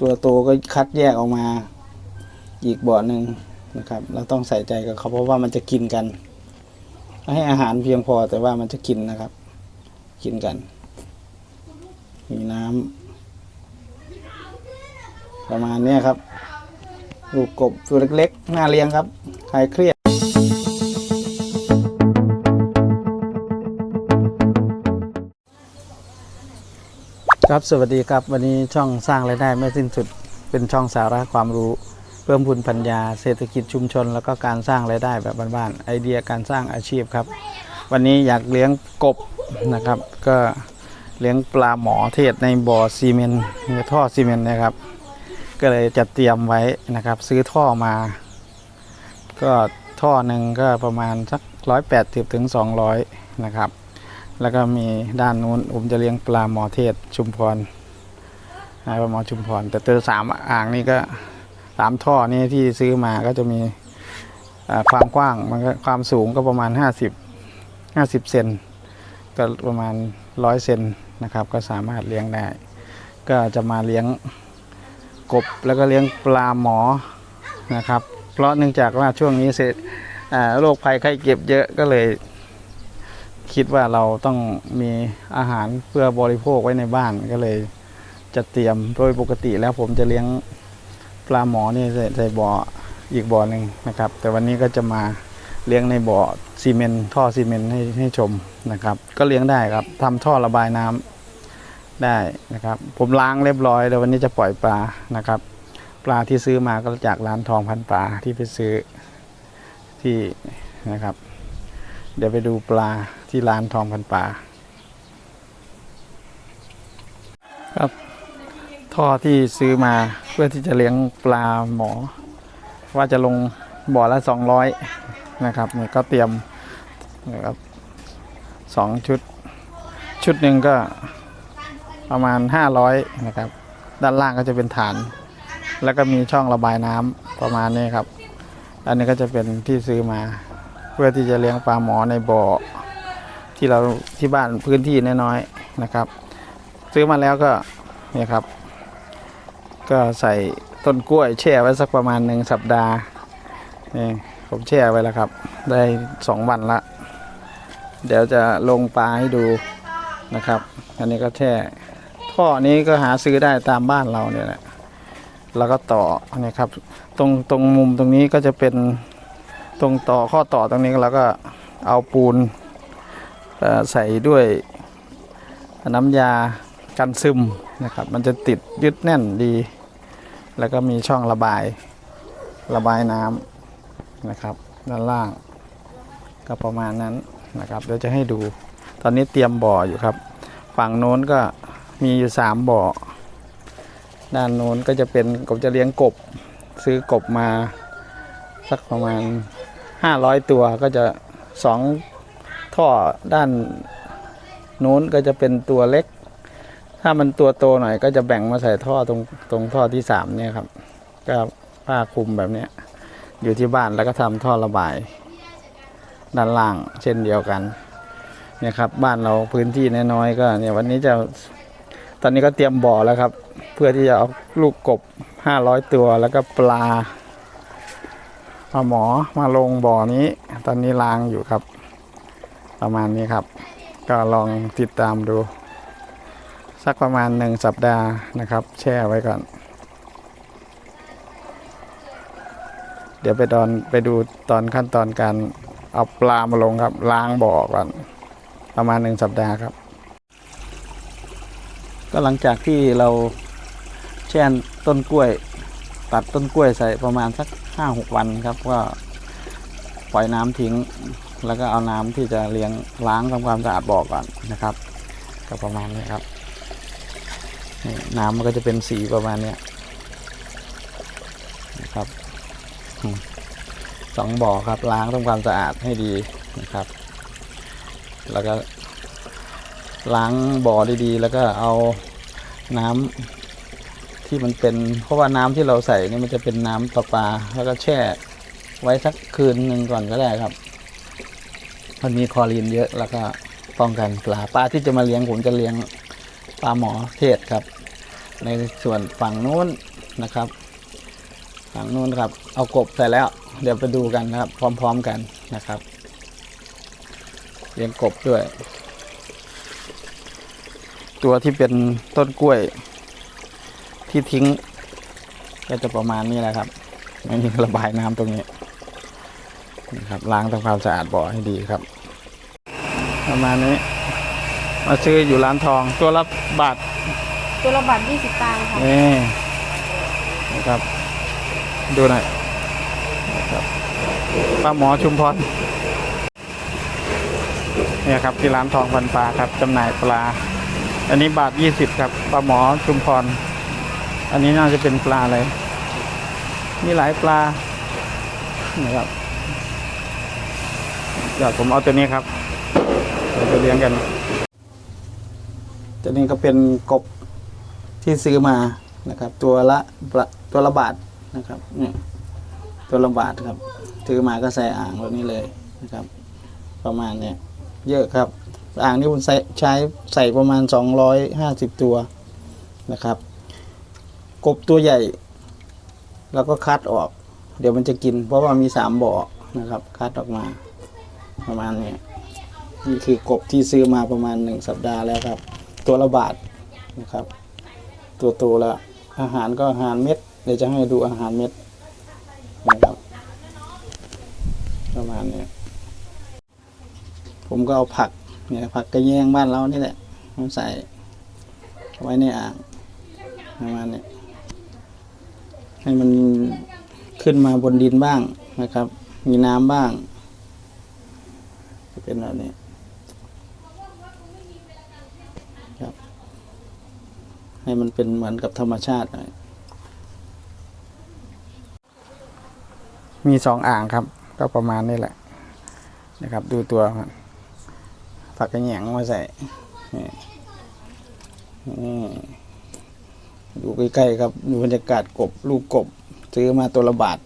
ตัวโตก็คัดแยกออกมาอีกบ่อหนึ่งนะครับ เราต้องใส่ใจกับเขาเพราะว่ามันจะกินกัน ให้อาหารเพียงพอแต่ว่ามันจะกินนะครับ กินกัน มีน้ำประมาณนี้ครับ ลูกกบตัวเล็กๆน่าเลี้ยงครับคลายเครียด ครับสวัสดีครับวันนี้ช่องสร้างรายได้ไม่สิ้นสุด เป็นช่องสาระความรู้ เพิ่มพูนปัญญา เศรษฐกิจชุมชน แล้วก็การสร้างรายได้แบบบ้านๆไอเดียการสร้างอาชีพครับ วันนี้อยากเลี้ยงกบนะครับ ก็เลี้ยงปลาหมอเทศในบ่อซีเมนต์ในท่อซีเมนต์นะครับ ก็เลยจัดเตรียมไว้นะครับ ซื้อท่อมา ก็ท่อหนึ่งก็ประมาณสักร้อยแปดสิบถึงสองร้อยนะครับ แล้วก็มีด้านนู้นผมจะเลี้ยงปลาหมอเทศชุมพรนายปลาหมอชุมพร แต่เจอสามอ่างนี่ก็สามท่อนี่ที่ซื้อมาก็จะมีความกว้างมันก็ความสูงก็ประมาณ 50 50 เซนก็ประมาณร้อยเซนนะครับ ก็สามารถเลี้ยงได้ ก็จะมาเลี้ยงกบแล้วก็เลี้ยงปลาหมอนะครับ เพราะเนื่องจากว่าช่วงนี้เศรษโรคภัยไข้เจ็บเยอะก็เลย คิดว่าเราต้องมีอาหารเพื่อบริโภคไว้ในบ้านก็เลยจะเตรียมโดยปกติแล้วผมจะเลี้ยงปลาหมอนี่ใส่ใส่บ่ออีกบ่อหนึ่งนะครับ แต่วันนี้ก็จะมาเลี้ยงในบ่อซีเมนท่อซีเมนให้ให้ชมนะครับ ก็เลี้ยงได้ครับทำท่อระบายน้ำได้นะครับ ผมล้างเรียบร้อยแล้ววันนี้จะปล่อยปลานะครับ ปลาที่ซื้อมาก็จากร้านทองพันปลาที่ไปซื้อที่นะครับ เดี๋ยวไปดูปลาที่ร้านทองพันปลาครับท่อที่ซื้อมาเพื่อที่จะเลี้ยงปลาหมอ ว่าจะลงบ่อละสองร้อยนะครับนี่ก็เตรียมนะครับสองชุด ชุดหนึ่งก็ประมาณห้าร้อยนะครับ ด้านล่างก็จะเป็นฐาน แล้วก็มีช่องระบายน้ำประมาณนี้ครับ อันนี้ก็จะเป็นที่ซื้อมา เพื่อที่จะเลี้ยงปลาหมอในบ่อที่เราที่บ้านพื้นที่น้อยๆนะครับ ซื้อมาแล้วก็เนี่ยครับ ก็ใส่ต้นกล้วยแช่ไว้สักประมาณหนึ่งสัปดาห์นี่ผมแช่ไว้แล้วครับ ได้สองวันละ เดี๋ยวจะลงปลาให้ดูนะครับ อันนี้ก็แช่ท่อนี้ก็หาซื้อได้ตามบ้านเราเนี่ยแหละแล้วก็ต่อเนี่ยครับ ตรงตรงมุมตรงนี้ก็จะเป็น ตรงต่อข้อต่อตรงนี้แล้วก็เอาปูนใส่ด้วยน้ำยากันซึมนะครับ มันจะติดยึดแน่นดี แล้วก็มีช่องระบายระบายน้ำนะครับ ด้านล่างก็ประมาณนั้นนะครับเดี๋ยวจะให้ดู ตอนนี้เตรียมบ่ออยู่ครับ ฝั่งโน้นก็มีอยู่สามบ่อ ด้านโน้นก็จะเป็นผมจะเลี้ยงกบ ซื้อกบมาสักประมาณ 500ตัวก็จะสองท่อด้านนู้นก็จะเป็นตัวเล็ก ถ้ามันตัวโตหน่อยก็จะแบ่งมาใส่ท่อตรงตรงท่อที่สามเนี่ยครับ ก็ผ้าคลุมแบบเนี้ย อยู่ที่บ้านแล้วก็ทำท่อระบาย ด้านล่างเช่นเดียวกันเนี่ยครับบ้านเราพื้นที่น้อยๆก็เนี่ยวันนี้จะตอนนี้ก็เตรียมบ่อแล้วครับ เพื่อที่จะเอาลูกกบ500ตัวแล้วก็ปลา ปลาหมอมาลงบ่อนี้ ตอนนี้ล้างอยู่ครับ ประมาณนี้ครับ ก็ลองติดตามดู สักประมาณหนึ่งสัปดาห์นะครับ แช่ไว้ก่อน เดี๋ยวไปตอนไปดูตอนขั้นตอนการเอาปลามาลงครับ ล้างบ่อก่อน ประมาณหนึ่งสัปดาห์ครับ ก็หลังจากที่เราแช่ต้นกล้วย ตัดต้นกล้วยใส่ประมาณสักห้าหกวันครับ ก็ปล่อยน้ำทิ้ง แล้วก็เอาน้ำที่จะเลี้ยงล้างทำความสะอาดบ่อก่อนนะครับ ก็ประมาณนี้ครับน้ำมันก็จะเป็นสีประมาณเนี้ยนะครับสองบ่อครับล้างทำความสะอาดให้ดีนะครับ แล้วก็ล้างบ่อดีๆ แล้วก็เอาน้ำ ที่มันเป็นเพราะว่าน้ำที่เราใส่นี่มันจะเป็นน้ำประปา แล้วก็แช่ไว้สักคืนหนึ่งก่อนก็ได้ครับ มันมีคลอรีนเยอะแล้วก็ป้องกันปลาปลาที่จะมาเลี้ยงผมจะเลี้ยงปลาหมอเทศครับ ในส่วนฝั่งนู้นนะครับ ฝั่งนู้นครับ เอากบใส่แล้ว เดี๋ยวไปดูกันนะครับ พร้อม ๆกันนะครับเลี้ยงกบด้วย ตัวที่เป็นต้นกล้วย ที่ทิ้ง ก็จะประมาณนี้แหละครับไม่มีระบายน้ำตรงนี้นะครับล้างทำความสะอาดบ่อให้ดีครับ ประมาณนี้ มาซื้ออยู่ร้านทองตัวละบาทตัวละบาทยี่สิบตังค์ค่ะนี่นะครับ ดูหน่อยนะครับป้าหมอชุมพรเนี่ยครับที่ร้านทองพันปลาครับจำหน่ายปลา อันนี้บาทยี่สิบครับป้าหมอชุมพร อันนี้น่าจะเป็นปลาอะไร มีหลายปลา นะครับ เดี๋ยวผมเอาตัวนี้ครับ เราจะเลี้ยงกัน ตัวนี้ก็เป็นกบที่ซื้อมานะครับ ตัวละตัวละบาทนะครับ เนี่ย ตัวละบาทครับ ซื้อมาก็ใส่อ่างแบบนี้เลยนะครับ ประมาณเนี้ยเยอะครับ อ่างนี้ผมใส่ใช้ใส่ประมาณสองร้อยห้าสิบตัวนะครับ กบตัวใหญ่ แล้วก็คัดออก เดี๋ยวมันจะกิน เพราะว่ามีสามบ่อนะครับ คัดออกมา ประมาณนี้นี่คือกบที่ซื้อมาประมาณหนึ่งสัปดาห์แล้วครับ ตัวละบาทนะครับ ตัวโตแล้ว อาหารก็อาหารเม็ดเดี๋ยวจะให้ดูอาหารเม็ดนะครับประมาณนี้ผมก็เอาผักเนี่ยผักกระแยงบ้านเรานี่แหละมาใส่ไว้ในอ่างประมาณนี้ ให้มันขึ้นมาบนดินบ้างนะครับ มีน้ำบ้างจะเป็นแบบนี้ครับ ให้มันเป็นเหมือนกับธรรมชาติหน่อยมีสองอ่างครับ ก็ประมาณนี้แหละ นะครับ ดูตัวมันฝักกระแหงมาใส่นี่นี่ ดูใกล้ๆครับดูบรรยากาศกบลูกกบ ซื้อมาตัวละบาท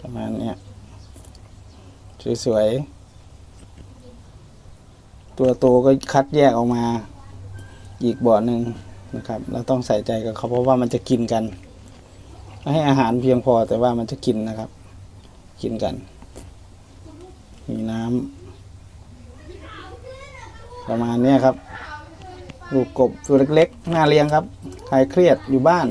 ประมาณนี้สวยๆตัวโตก็คัดแยกออกมาอีกบ่อหนึ่งนะครับ เราต้องใส่ใจกับเขาเพราะว่ามันจะกินกัน ให้อาหารเพียงพอแต่ว่ามันจะกินนะครับ กินกัน มีน้ำประมาณนี้ครับ ลูกกบตัวเล็กๆน่าเลี้ยงครับใครเครียดอยู่บ้าน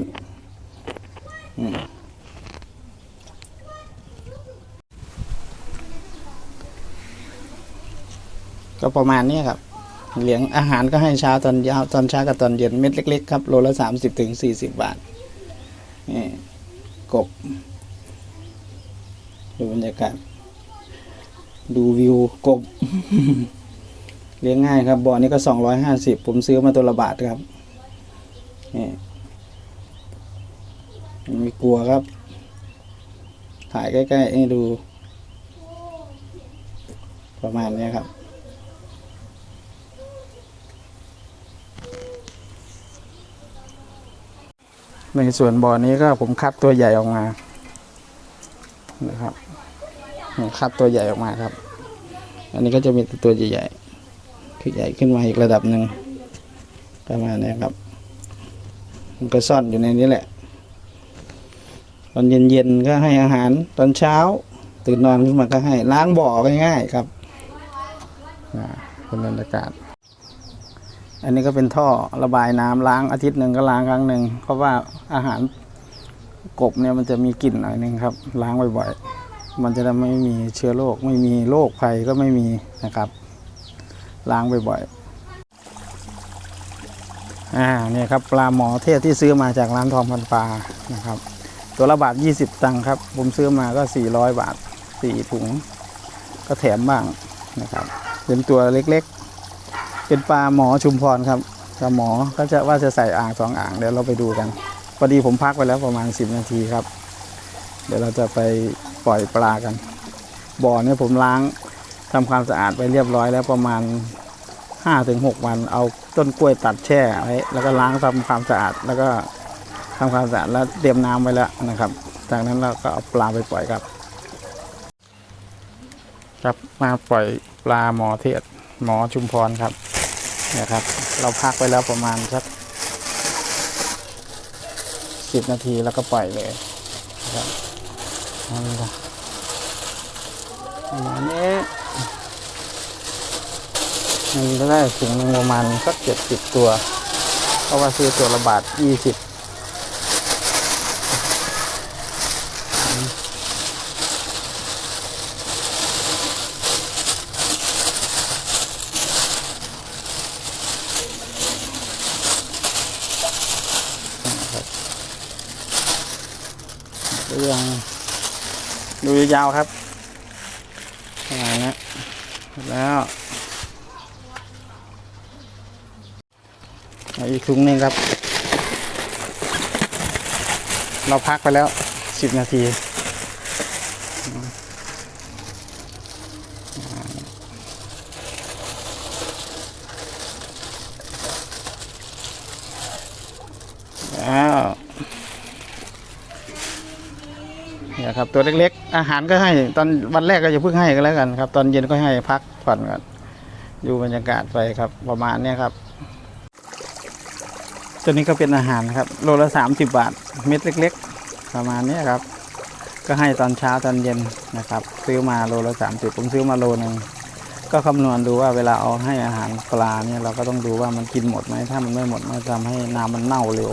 ก็ประมาณนี้ครับ เลี้ยงอาหารก็ให้เช้าตอนเช้าตอนเช้ากับตอนเย็นเม็ดเล็กๆครับโลละสามสิบถึงสี่สิบบาทนี่กบดูบรรยากาศดูวิวกบ เลี้ยงง่ายครับบ่อนี้ก็สองร้อยห้าสิบผมซื้อมาตัวละบาทครับนี่ไม่กลัวครับ ถ่ายใกล้ๆให้ดู ประมาณนี้ครับในส่วนบ่อนี้ก็ผมคัดตัวใหญ่ออกมานะครับคัดตัวใหญ่ออกมาครับ อันนี้ก็จะมีตัวใหญ่ๆ คือใหญ่ขึ้นมาอีกระดับหนึ่งประมาณนี้ครับ มันก็ซ่อนอยู่ในนี้แหละ ตอนเย็นๆก็ให้อาหารตอนเช้า ตื่นนอนขึ้นมาก็ให้ล้างบ่อง่ายๆครับอ่าเป็นบรรยากาศ อันนี้ก็เป็นท่อระบายน้ำล้างอาทิตย์หนึ่งก็ล้างครั้งหนึ่งเพราะว่าอาหารกบเนี่ยมันจะมีกลิ่นหน่อยนึงครับ ล้างบ่อยๆ มันจะไม่มีเชื้อโรคไม่มีโรคภัยก็ไม่มีนะครับ ล้างบ่อยๆอ่าเนี่ยครับปลาหมอเทศที่ซื้อมาจากร้านทองพันปลานะครับ ตัวละบาท 20 ตังค์ครับ ผมซื้อมาก็ 400 บาท 4 ถุง ก็แถมบ้างนะครับ เป็นตัวเล็กๆ เป็นปลาหมอชุมพรครับปลาหมอก็จะว่าจะใส่อ่างสองอ่างเดี๋ยวเราไปดูกันพอดีผมพักไปแล้วประมาณ 10 นาทีครับ เดี๋ยวเราจะไปปล่อยปลากัน บ่อเนี่ยผมล้าง ทำความสะอาดไปเรียบร้อยแล้วประมาณ5-6วัน เอาต้นกล้วยตัดแช่ไว้แล้วก็ล้างทำความสะอาดแล้วก็ทำความสะอาดแล้วเตรียมน้ำไว้แล้วนะครับ จากนั้นเราก็เอาปลาไปปล่อยครับ ครับมาปล่อยปลาหมอเทศหมอชุมพรครับนี่ยครับ เราพักไปแล้วประมาณสักสิบนาทีแล้วก็ปล่อยเลยนะครับเอาละประมาณนี้ มันก็ได้ถุงหนึ่งประมาณสักเจ็ดสิบตัว เพราะว่าซื้อตัวละบาทยี่สิบเรื่องดูยาวครับประมาณนี้แล้ว อีกถุงหนึ่งครับ เราพักไปแล้วสิบนาที แล้ว เนี่ยครับตัวเล็กๆ อาหารก็ให้ ตอนวันแรกก็จะเพิ่งให้กันแล้วกันครับ ตอนเย็นก็ให้พักผ่อนก่อนดูบรรยากาศไปครับประมาณนี้ครับ ตัวนี้ก็เป็นอาหารครับ โลละสามสิบบาท เม็ดเล็ก ๆ ประมาณนี้ครับ ก็ให้ตอนเช้าตอนเย็นนะครับ ซื้อมาโลละสามสิบผมซื้อมาโลหนึ่งก็คำนวณดูว่าเวลาเอาให้อาหารปลาเนี่ยเราก็ต้องดูว่ามันกินหมดไหมถ้ามันไม่หมดมันจะทำให้น้ำมันเน่าเร็ว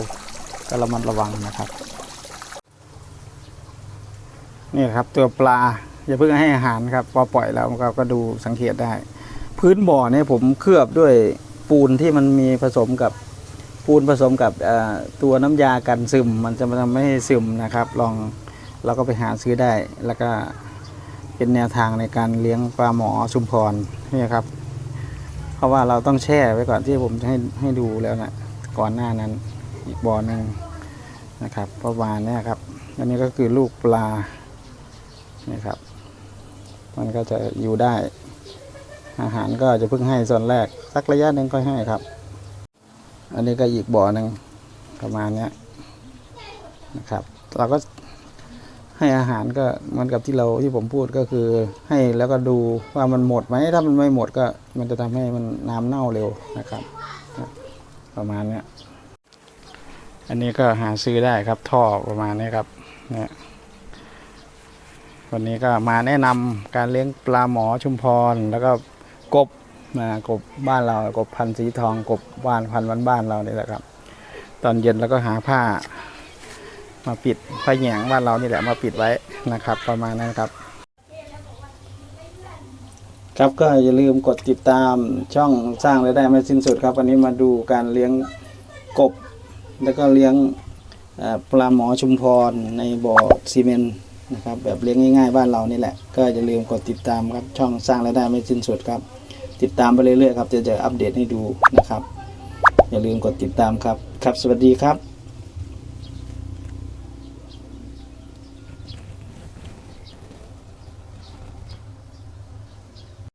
ก็ระมัดระวังนะครับ นี่ครับตัวปลาอย่าเพิ่งให้อาหารครับพอปล่อยแล้วเราก็ดูสังเกตได้ พื้นบ่อเนี่ยผมเคลือบด้วยปูนที่มันมีผสมกับ ปูนผสมกับตัวน้ำยากันซึม มันจะทำไม่ให้ซึมนะครับ ลองเราก็ไปหาซื้อได้ แล้วก็เป็นแนวทางในการเลี้ยงปลาหมอชุมพรนี่ครับ เพราะว่าเราต้องแช่ไว้ก่อนที่ผมจะให้ให้ดูแล้วนะก่อนหน้านั้นอีกบ่อหนึ่งนะครับประมาณเนี้ยครับอันนี้ก็คือลูกปลานี่ครับ มันก็จะอยู่ได้ อาหารก็จะเพิ่งให้ส่วนแรก สักระยะหนึ่งก็ให้ครับ อันนี้ก็อีกบ่อหนึ่งประมาณนี้นะครับ เราก็ให้อาหารก็เหมือนกับที่เราที่ผมพูดก็คือ ให้แล้วก็ดูว่ามันหมดไหมถ้ามันไม่หมดก็มันจะทำให้มันน้ำเน่าเร็วนะครับ ประมาณเนี้ยอันนี้ก็หาซื้อได้ครับท่อประมาณนี้ครับเนี่ยวันนี้ก็มาแนะนำการเลี้ยงปลาหมอชุมพรแล้วก็กบ นะกบบ้านเรากบพันสีทองกบบ้านพันธุ์บ้านเรานี่แหละครับ ตอนเย็นแล้วก็หาผ้า มาปิดผ้าแหยงบ้านเรานี่แหละมาปิดไว้นะครับ ประมาณนั้นครับ ครับก็อย่าลืมกดติดตามช่องสร้างรายได้ไม่สิ้นสุดครับวันนี้มาดูการเลี้ยงกบ แล้วก็เลี้ยงปลาหมอชุมพรในบ่อซีเมนต์นะครับแบบเลี้ยงง่ายๆบ้านเรานี่แหละ ก็อย่าลืมกดติดตามครับช่องสร้างรายได้ไม่สิ้นสุดครับ ติดตามไปเรื่อยๆครับจะจะอัปเดตให้ดูนะครับ อย่าลืมกดติดตามครับ ครับ สวัสดีครับ